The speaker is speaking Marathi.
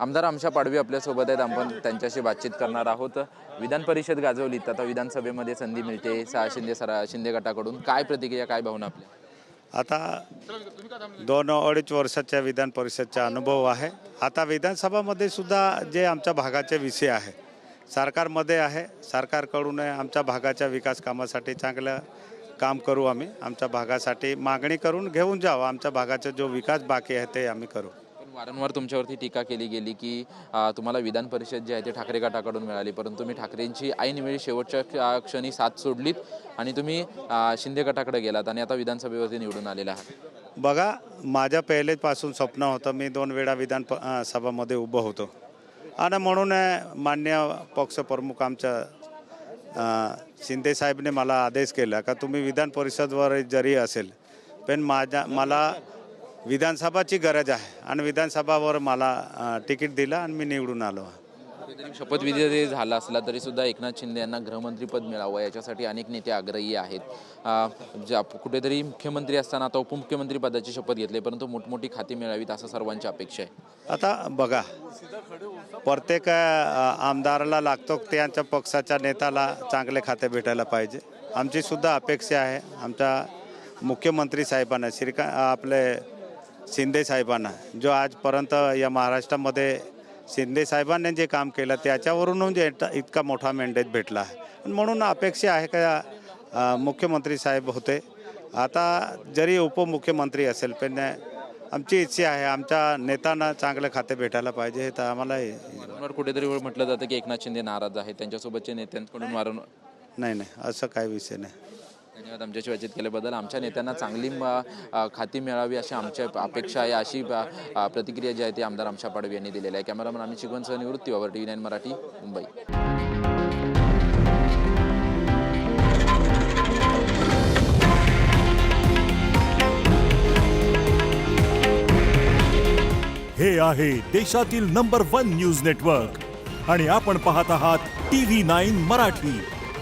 आमदार आमच्या पाडवी आपल्यासोबत आहेत. आपण त्यांच्याशी बातचीत करणार आहोत. विधान परिषद तर आता विधानसभेमध्ये संधी मिळते. सहा शिंदे सरा शिंदे गटाकडून काय प्रतिक्रिया काय भावना आपल्या? आता दोन अडीच वर्षाच्या विधान परिषदचा अनुभव आहे. आता विधानसभामध्ये सुद्धा जे आमच्या भागाचे विषय आहे सरकारमध्ये आहे. सरकारकडून आमच्या भागाच्या विकास कामासाठी चांगलं काम करू आम्ही. आमच्या भागासाठी मागणी करून घेऊन जाऊ आमच्या भागाचा जो विकास बाकी आहे ते आम्ही करू. वारंवार तुमच्यावरती टीका केली गेली की तुम्हाला विधान परिषद जी आहे ती ठाकरे गटाकडून मिळाली. परंतु तुम्ही ठाकरेंची ऐनवेळी शेवटच्या क्षणी साथ सोडलीत आणि तुम्ही शिंदे गटाकडे गेलात आणि आता विधानसभेवरती निवडून आलेला आहात. बघा माझ्या पहिलेपासून स्वप्न होतं मी दोन वेळा विधान प सभामध्ये उभं होतो. आणि म्हणून मान्य पक्षप्रमुख आमच्या शिंदेसाहेबने शिंदे साहेबने मला आदेश केला का तुम्ही विधान परिषदवर जरी असेल पण माझ्या मला विधानसभाची गरज आहे. आणि विधानसभावर मला तिकीट दिलं आणि मी निवडून आलो. शपथविधी जरी झाला असला तरी सुद्धा एकनाथ शिंदे यांना गृहमंत्रीपद मिळावं याच्यासाठी अनेक नेते आग्रही आहेत. ज्या कुठेतरी मुख्यमंत्री असताना आता उपमुख्यमंत्री पदाची शपथ घेतली परंतु मोठमोठी खाती मिळावीत असं सर्वांची अपेक्षा आहे. आता बघा प्रत्येक आमदाराला लागतो त्यांच्या पक्षाच्या नेत्याला चांगले खाते भेटायला पाहिजे. आमची सुद्धा अपेक्षा आहे. आमच्या मुख्यमंत्री साहेबांना श्रीका आपले शिंदे साहेबांना जो आजपर्यंत या महाराष्ट्रामध्ये शिंदे साहेबांनी जे काम केलं त्याच्यावरून जे इतका- मोठा मेंडेज भेटला आहे. म्हणून अपेक्षा आहे का मुख्यमंत्री साहेब होते. आता जरी उपमुख्यमंत्री असेल पण आमची इच्छा आहे आमच्या नेत्यांना चांगलं खाते भेटायला पाहिजे हे तर आम्हाला कुठेतरी म्हटलं जातं की एकनाथ शिंदे नाराज आहेत त्यांच्यासोबतचे नेत्यांकडून वारंवार नाही नाही असं काही विषय नाही. धन्यवाद आमच्याशी बातचीत केल्याबद्दल. आमच्या नेत्यांना चांगली खाती मिळावी अशी आमच्या अपेक्षा आहे अशी प्रतिक्रिया जी आहे ती आमदार आमच्या पाडवी यांनी दिलेली आहे. कॅमेरामन आम्ही चिकवनसह निवृत्ती वावर T V nine Marathi Mumbai. हे आहे देशातील नंबर वन न्यूज नेटवर्क. आणि आपण पाहत आहात टी व्ही नाईन मराठी.